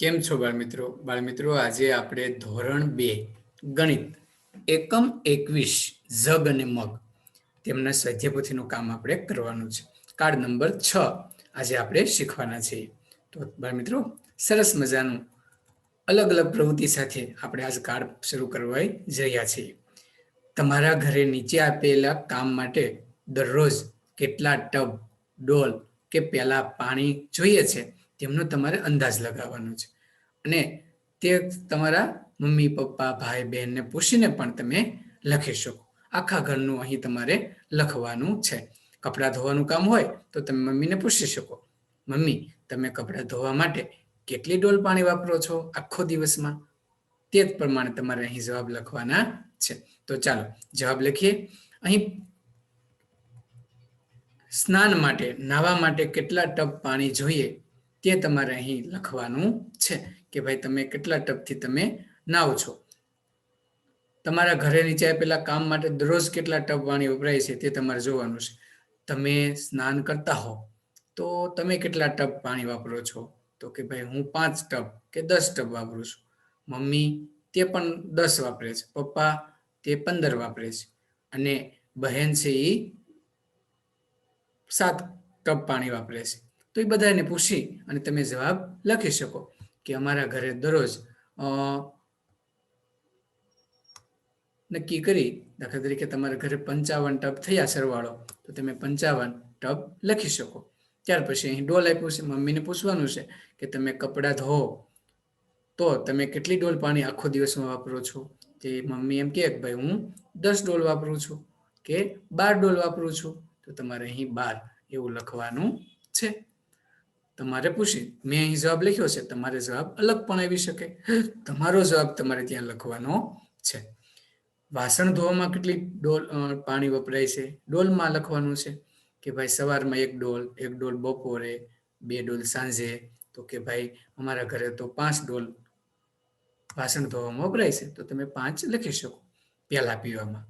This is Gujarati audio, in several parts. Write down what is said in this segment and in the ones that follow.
કેમ છો બાળમિત્રો? બાળમિત્રો, આજે આપણે ધોરણ બે, ગણિત, એકમ એકવીસ, ઝગ અને મગ તેમના સ્વાધ્યાયપોથીનું કામ આપણે કરવાનું છે. કાર્ડ નંબર છ, આજે આપણે શીખવાના છીએ. તો બાળમિત્રો, સરસ મજાનું અલગ અલગ પ્રવૃત્તિ સાથે આપણે આજ કાર્ડ શરૂ કરવા જઈ રહ્યા છીએ. તમારા ઘરે નીચે આપેલા કામ માટે દરરોજ કેટલા ટબ, ડોલ કે પેલા પાણી જોઈએ છે? તેમનો તમારે અંદાજ લગાવવાનો છે. અને તે તમારા મમ્મી, પપ્પા, ભાઈ બહેનને પૂછીને પણ તમે લખી શકો. આખા ઘરનું અહીં તમારે લખવાનું છે. કપડાં ધોવાનું કામ હોય તો તમે મમ્મીને પૂછી શકો. મમ્મી, તમે કપડાં ધોવા માટે કેટલી ડોલ પાણી વાપરો છો આખો દિવસમાં? તે જ પ્રમાણે તમારે અહીં જવાબ લખવાના છે. તો ચાલો, જવાબ લખીએ. અહીં સ્નાન માટે, નાવા માટે કેટલા ટબ પાણી જોઈએ? તે તમારે અહીં લખવાનું છે કે ભાઈ તમે કેટલા ટબથી તમે નાવ છો. તમારા ઘરે નીચે આપેલા કામ માટે દરરોજ કેટલા ટબ પાણી વપરાય છે તે તમારે જોવાનું છે. તમે સ્નાન કરતા હો તો તમે કેટલા ટબ પાણી વાપરો છો? તો કે ભાઈ હું પાંચ ટબ કે દસ ટબ વાપરું છું. મમ્મી તે પણ દસ વાપરે છે. પપ્પા તે પંદર વાપરે છે. અને બહેન છે એ સાત ટબ પાણી વાપરે છે. તો એ બધાને પૂછી અને તમે જવાબ લખી શકો કે અમારા ઘરે દરરોજ નક્કી કરી, દાખલા તરીકે તમારા ઘરે પંચાવન ટબ થયા સરવાળો, તો તમે પંચાવન ટબ લખી શકો. ત્યાર પછી અહીં ડોલ આપ્યું છે, મમ્મીને પૂછવાનું છે કે તમે કપડાં ધો, તો તમે કેટલી ડોલ પાણી આખો દિવસમાં વાપરો છો? તે મમ્મી એમ કે ભાઈ હું દસ ડોલ વાપરું છું કે બાર ડોલ વાપરું છું. તો તમારે અહીં બાર એવું લખવાનું છે. તમારે પૂછી, મેં અહીં જવાબ લખ્યો છે, તમારે જવાબ અલગ પણ આવી શકે. તમારો જવાબ તમારે ત્યાં લખવાનો છે. વાસણ ધોવામાં કેટલી ડોલ પાણી વપરાય છે. ડોલમાં લખવાનું છે કે ભાઈ સવારમાં એક ડોલ એક ડોલ બપોરે, બે ડોલ સાંજે. તો કે ભાઈ અમારા ઘરે તો પાંચ ડોલ વાસણ ધોવામાં વપરાય છે, તો તમે પાંચ લખી શકો પહેલા પીવામાં.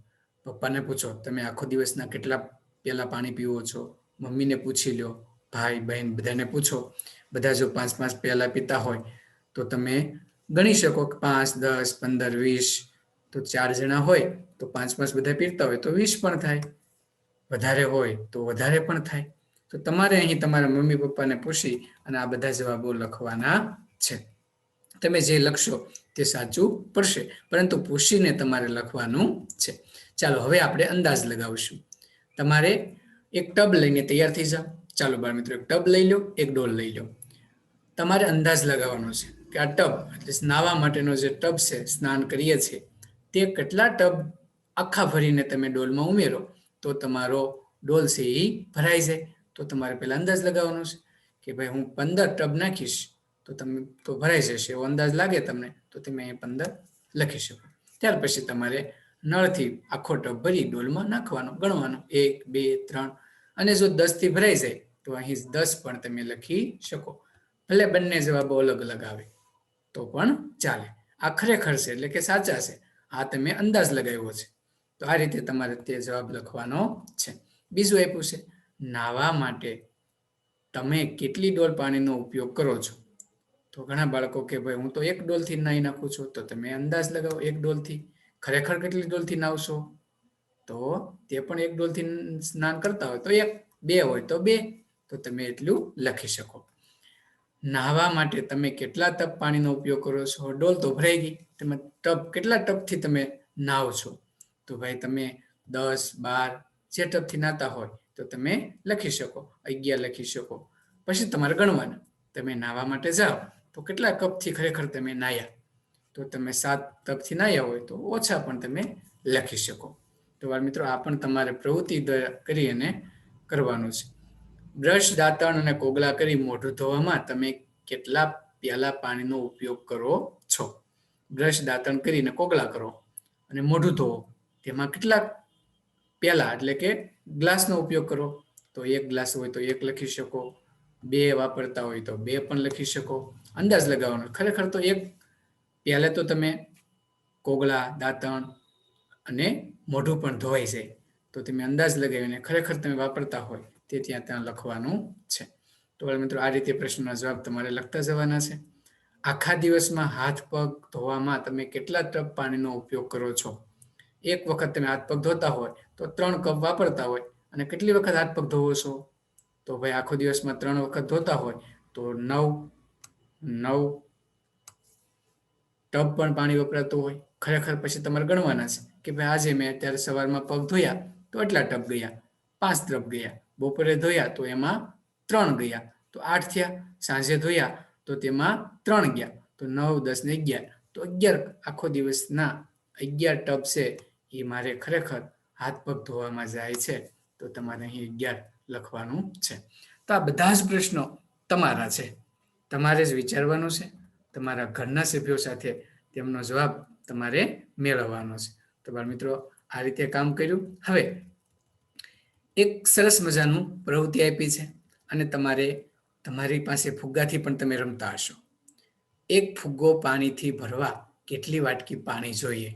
પપ્પાને પૂછો, તમે આખો દિવસના કેટલા પહેલા પાણી પીવો છો? મમ્મીને પૂછી લો. ભાઈ, બહેન બધાને પૂછો. બધા જો પાંચ પાંચ પહેલા પીતા હોય, તો તમે ગણી શકો કે પાંચ, દસ, પંદર, વીસ, તો ચાર જણા હોય, તો પાંચ પાંચ બધા પીરતા હોય, તો વીસ પણ થાય. વધારે હોય, તો વધારે પણ થાય. તો તમારે અહીં તમારા મમ્મી પપ્પાને પૂછી અને આ બધા જવાબો લખવાના છે. તમે જે લખશો તે સાચું પડશે, પરંતુ પૂછીને તમારે લખવાનું છે. ચાલો, હવે આપણે અંદાજ લગાવશું. તમારે એક ટબ લઈને તૈયાર થઈ જાઓ. ચાલો બાળ મિત્રો એક ટબ લઈ લો, એક ડોલ લઈ લો. તમારે અંદાજ લગાવવાનો છે કે આ ટબ, એટલે નાવા માટેનો જે ટબ છે, સ્નાન કરીએ છીએ, તે કેટલા ટબ આખા ભરીને તમે ડોલમાં ઉમેરો, તો તમારો ડોલ છે એ ભરાઈ જાય. તો તમારે પહેલાં અંદાજ લગાવવાનો છે કે ભાઈ હું પંદર ટબ નાખીશ, તો તમે, તો ભરાઈ જશે. એવો અંદાજ લાગે તમને, તો તમે એ પંદર લખી શકો. ત્યાર પછી તમારે નળથી આખો ટબ ભરી ડોલમાં નાખવાનો, ગણવાનો. એક, બે, ત્રણ. અને જો દસથી ભરાઈ જાય તો અહીં દસ પણ તમે લખી શકો. ભલે બંને જવાબો અલગ અલગ આવે, તો પણ ચાલે. આ ખરેખર છે, એટલે કે સાચા છે. આ તમે અંદાજ લગાવ્યો છે. તો આ રીતે તમારે તે જવાબ લખવાનો છે. બીજું આપ્યું છે, નાવા માટે તમે કેટલી ડોલ પાણીનો ઉપયોગ કરો છો? તો ઘણા બાળકો કે ભાઈ, હું તો એક ડોલથી નાહી નાખું છું, તો તમે અંદાજ લગાવો એક ડોલથી. ખરેખર કેટલી ડોલથી નાવશો? તો તે પણ એક ડોલથી સ્નાન કરતા હોય તો એક, બે હોય તો બે. તો તમે એટલું લખી શકો. નાહવા માટે તમે કેટલા ટપ પાણીનો ઉપયોગ કરો છો? ડોલ તો ભરાઈ ગઈ. તમે ટપ, કેટલા ટપથી તમે નાહો છો? તો ભાઈ તમે દસ, બાર જે ટપથી નાતા હોય તો તમે લખી શકો, અગિયાર લખી શકો. પછી તમારે ગણવાના. તમે નાહવા માટે જાઓ તો કેટલા કપથી ખરેખર તમે નાયા તો તમે સાત તપથી નાયા હોય તો ઓછા પણ તમે લખી શકો. તો મિત્રો, આ પણ તમારે પ્રવૃત્તિ કરી અને કરવાનું છે. બ્રશ, દાંતણ અને કોગળા કરી મોઢું ધોવામાં તમે કેટલા પ્યાલા પાણીનો ઉપયોગ કરો છો? બ્રશ, દાંતણ કરીને કોગળા કરો અને મોઢું ધોવો. તેમાં કેટલા પ્યાલા એટલે કે ગ્લાસનો ઉપયોગ કરો. તો એક ગ્લાસ હોય તો એક લખી શકો. બે વાપરતા હોય તો બે પણ લખી શકો. અંદાજ લગાવવાનો. ખરેખર તો એક પ્યાલે તો તમે કોગળા દાંતણ અને મોઢું પણ ધોવાઈ જાય તો તમે અંદાજ લગાવીને ખરેખર તમે વાપરતા હોય તે ત્યાં ત્યાં લખવાનું છે. તો મિત્રો, આ રીતે પ્રશ્નના જવાબ તમારે લખતા જવાના છે. આખા દિવસમાં હાથ, પગ ધોવામાં તમે કેટલા ટબ પાણીનો ઉપયોગ કરો છો? એક વખત તમે હાથ, પગ ધોતા હોય તો ત્રણ કપ વાપરતા હોય. અને કેટલી વખત હાથ, પગ ધોવો છો? તો ભાઈ, આખો દિવસમાં ત્રણ વખત ધોતા હોય તો નવ નવ ટબ પણ પાણી વપરાતું હોય. ખરેખર પછી તમારે ગણવાના છે કે ભાઈ, આજે મેં અત્યારે સવારમાં પગ ધોયા તો એટલા ટબ ગયા, પાંચ ટબ ગયા. બપોરે ધોયા તો એમાં ત્રણ ગયા. તો આઠ થયા, સાંજે ધોયા તો તેમાં ત્રણ ગયા. તો નવ, દસ ને અગિયાર. તો અગિયાર આખો દિવસના અગિયાર ટબ છે એ મારે ખરેખર હાથ પગ ધોવામાં જાય છે. તો તમારે અહીં અગિયાર લખવાનું છે. તો આ બધા જ પ્રશ્નો તમારા છે. તમારે જ વિચારવાનું છે. તમારા ઘરના સભ્યો સાથે તેમનો જવાબ તમારે મેળવવાનો છે. તો બાળ મિત્રો, આ રીતે કામ કર્યું. હવે એક સરસ મજાનું પ્રવૃત્તિ આપી છે અને તમારે તમારી પાસે ફુગ્ગાથી પણ તમે રમતા હશો. એક ફુગ્ગો પાણીથી ભરવા કેટલી વાટકી પાણી જોઈએ?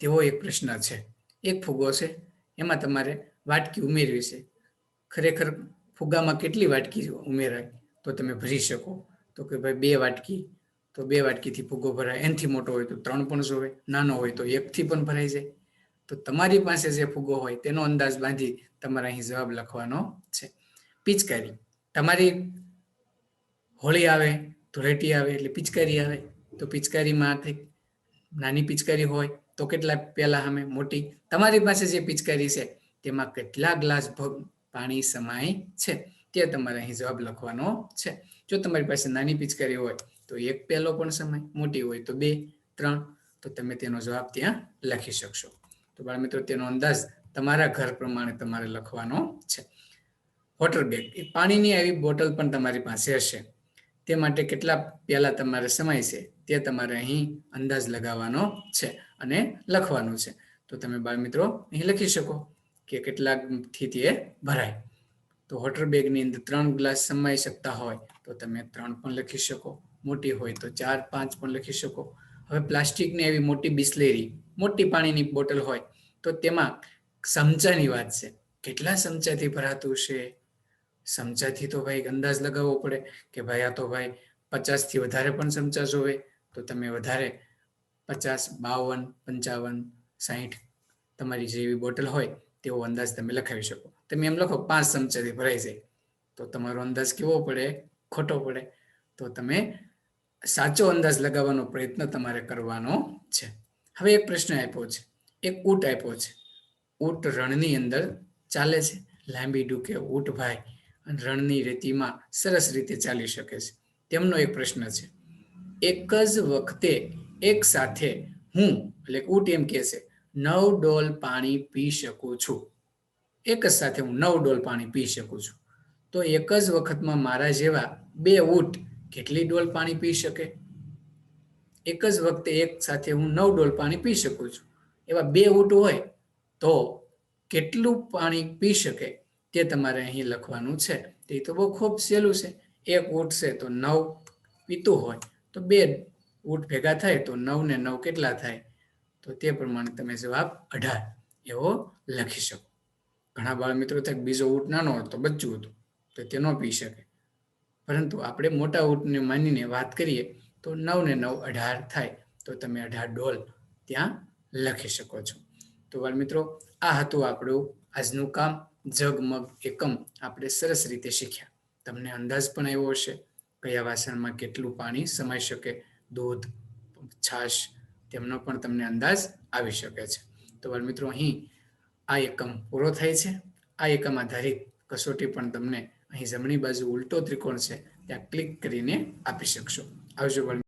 તેવો એક પ્રશ્ન છે. એક ફુગ્ગો છે, એમાં તમારે વાટકી ઉમેરવી છે. ખરેખર ફુગ્ગામાં કેટલી વાટકી ઉમેરાય? તો તમે ભરી શકો. તો કે ભાઈ બે વાટકી, તો બે વાટકીથી ફુગ્ગો ભરાય. એનથી મોટો હોય તો ત્રણ પણ જોવે, નાનો હોય તો એકથી પણ ભરાઈ જાય. તો તમારી પાસે જે ફુગ્ગો હોય તેનો અંદાજ બાંધી તમારે અહીં જવાબ લખવાનો છે. પિચકારી. તમારી હોળી આવે, ધૂળેટી આવે એટલે પિચકારી આવે. તો પિચકારીમાં નાની પિચકારી હોય તો કેટલા પેલા સામે? મોટી. તમારી પાસે જે પિચકારી છે તેમાં કેટલા ગ્લાસ પાણી સમાય છે? તે તમારે અહીં જવાબ લખવાનો છે. જો તમારી પાસે નાની પિચકારી હોય તો એક પહેલો પણ સમય, મોટી હોય તો બે, ત્રણ. તો તમે તેનો જવાબ ત્યાં લખી શકશો. તો બાળ મિત્રો તેનો અંદાજ તમારા ઘર પ્રમાણે તમારે લખવાનો છે. વોટર બેગ એ પાણીની આવી બોટલ પણ તમારી પાસે હશે. તે માટે કેટલા પ્યાલા તમારે સમાય છે તે તમારે અહીં અંદાજ લગાવવાનો છે અને લખવાનું છે. તો તમે બાળ મિત્રો અહીં લખી શકો કે કેટલાકથી તે ભરાય. તો વોટર બેગની અંદર ત્રણ ગ્લાસ સમાઈ શકતા હોય તો તમે ત્રણ પણ લખી શકો. મોટી હોય તો ચાર, પાંચ પણ લખી શકો. હવે પ્લાસ્ટિકની એવી મોટી બિસ્લેરી, મોટી પાણીની બોટલ હોય, તો તેમાં ચમચાની વાત છે. કેટલા ચમચાથી ભરાતું છે? ચમચાથી તો ભાઈ અંદાજ લગાવવો પડે કે ભાઈ આ તો ભાઈ પચાસથી વધારે પણ ચમચા જોવે. તો તમે વધારે પચાસ, બાવન, પંચાવન સાહીઠ તમારી જેવી બોટલ હોય, તેવો અંદાજ તમે લખાવી શકો. તમે એમ લખો પાંચ ચમચાથી ભરાઈ જાય. તો તમારો અંદાજ કેવો પડે? ખોટો પડે. તો તમે સાચો અંદાજ લગાવવાનો પ્રયત્ન તમારે કરવાનો છે. હવે એક પ્રશ્ન આપ્યો છે. એક ઊંટ આપ્યો છે. ઊંટ રણની અંદર ચાલે છે. લાંબી ડૂકે ઊંટ ભાઈ રણની રેતીમાં સરસ રીતે ચાલી શકે છે. તેમનો એક પ્રશ્ન છે. એક જ વખતે એક સાથે હું, એટલે ઊંટ એમ કે છે, નવ ડોલ પાણી પી શકું છું. એક જ સાથે હું નવ ડોલ પાણી પી શકું છું. તો એક જ વખતમાં મારા જેવા બે ઊંટ કેટલી ડોલ પાણી પી શકે? એક જ વખતે એક સાથે હું નવ ડોલ પાણી પી શકું છું. એવા બે ઊંટ હોય તો કેટલું પાણી પી શકે તે તમારે અહીં લખવાનું છે. તે તો બહુ ખૂબ સહેલું છે. એક ઊંટ છે તો નવ પીતું હોય તો બે ઊંટ ભેગા થાય તો નવ ને નવ કેટલા થાય? તો તે પ્રમાણે તમે જવાબ અઢાર એવો લખી શકો. ઘણા બાળ મિત્રો થાય બીજો ઊંટ નાનો હતો બચ્ચું હતું. તો તે ન પી શકે. પરંતુ આપણે મોટા ઊંટને માનીને વાત કરીએ તો નવ ને નવ અઢાર થાય. તો તમે અઢાર ડોલ ત્યાં લખી શકો છો. તો બાળ મિત્રો, આ હતું આપણું આજનું કામ. જગમગ એકમ આપણે સરસ રીતે શીખ્યા. તમને અંદાજ પણ આવ્યો હશે કયા વાસણમાં કેટલું પાણી સમાઈ શકે, દૂધ, છાશ, તેમનો પણ તમને અંદાજ આવી શકે છે. તો બાળ મિત્રો, અહીં આ એકમ પૂરો થાય છે. આ એકમ આધારિત કસોટી પણ તમને અહીં જમણી બાજુ ઉલટો ત્રિકોણ છે. ત્યાં ક્લિક કરીને આપી શકશો. આવજો